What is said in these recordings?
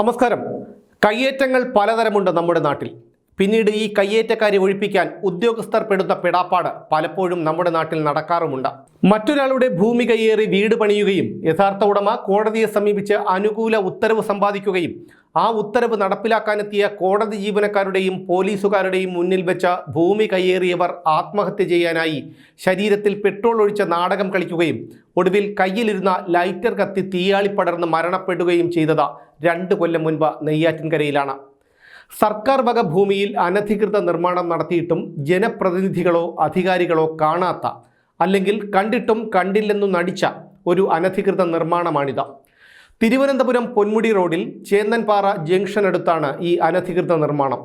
നമസ്കാരം. കയ്യേറ്റങ്ങൾ പലതരമുണ്ട് നമ്മുടെ നാട്ടിൽ. പിന്നീട് ഈ കയ്യേറ്റക്കാരെ ഒഴിപ്പിക്കാൻ ഉദ്യോഗസ്ഥർ പെടുത്ത പെടാപ്പാട് പലപ്പോഴും നമ്മുടെ നാട്ടിൽ നടക്കാറുമുണ്ട്. മറ്റൊരാളുടെ ഭൂമി കയ്യേറി വീട് പണിയുകയും യഥാർത്ഥ ഉടമ കോടതിയെ സമീപിച്ച് അനുകൂല ഉത്തരവ് സമ്പാദിക്കുകയും ആ ഉത്തരവ് നടപ്പിലാക്കാനെത്തിയ കോടതി ജീവനക്കാരുടെയും പോലീസുകാരുടെയും മുന്നിൽ വെച്ച ഭൂമി കയ്യേറിയവർ ആത്മഹത്യ ചെയ്യാനായി ശരീരത്തിൽ പെട്രോൾ ഒഴിച്ച നാടകം കളിക്കുകയും ഒടുവിൽ കയ്യിലിരുന്ന ലൈറ്റർ കത്തി തീയാളിപ്പടർന്ന് മരണപ്പെടുകയും ചെയ്തത് രണ്ട് കൊല്ലം മുൻപ് നെയ്യാറ്റിൻകരയിലാണ്. സർക്കാർ വക ഭൂമിയിൽ അനധികൃത നിർമ്മാണം നടത്തിയിട്ടും ജനപ്രതിനിധികളോ അധികാരികളോ കാണാത്ത അല്ലെങ്കിൽ കണ്ടിട്ടും കണ്ടില്ലെന്നു നടിച്ച ഒരു അനധികൃത നിർമ്മാണമാണിത്. തിരുവനന്തപുരം പൊന്മുടി റോഡിൽ ചേന്നൻപാറ ജംഗ്ഷൻ അടുത്താണ് ഈ അനധികൃത നിർമ്മാണം.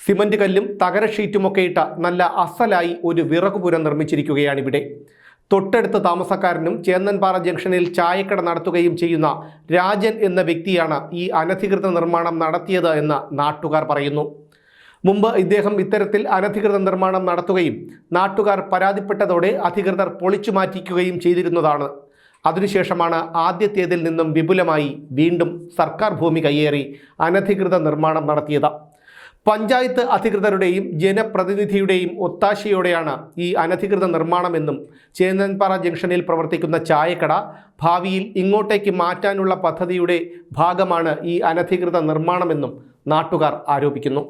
സിമന്റ് കല്ലും തകര ഷീറ്റുമൊക്കെ ഇട്ട നല്ല അസലായി ഒരു വിറകുപുരം നിർമ്മിച്ചിരിക്കുകയാണിവിടെ. തൊട്ടടുത്ത താമസക്കാരനും ചേന്നൻപാറ ജംഗ്ഷനിൽ ചായക്കട നടത്തുകയും ചെയ്യുന്ന രാജൻ എന്ന വ്യക്തിയാണ് ഈ അനധികൃത നിർമ്മാണം നടത്തിയത് എന്ന് നാട്ടുകാർ പറയുന്നു. മുമ്പ് ഇദ്ദേഹം ഇത്തരത്തിൽ അനധികൃത നിർമ്മാണം നടത്തുകയും നാട്ടുകാർ പരാതിപ്പെട്ടതോടെ അധികൃതർ പൊളിച്ചു മാറ്റിക്കുകയും ചെയ്തിരുന്നതാണ്. അതിനുശേഷമാണ് ആദ്യത്തേതിൽ നിന്നും വിപുലമായി വീണ്ടും സർക്കാർ ഭൂമി കയ്യേറി അനധികൃത നിർമ്മാണം നടത്തിയത്. പഞ്ചായത്ത് അധികൃതരുടെയും ജനപ്രതിനിധിയുടെയും ഒത്താശയോടെയാണ് ഈ അനധികൃത നിർമ്മാണമെന്നും ചേന്നൻപാറ ജംഗ്ഷനിൽ പ്രവർത്തിക്കുന്ന ചായക്കട ഭാവിയിൽ ഇങ്ങോട്ടേക്ക് മാറ്റാനുള്ള പദ്ധതിയുടെ ഭാഗമാണ് ഈ അനധികൃത നിർമ്മാണമെന്നും നാട്ടുകാർ ആരോപിക്കുന്നു.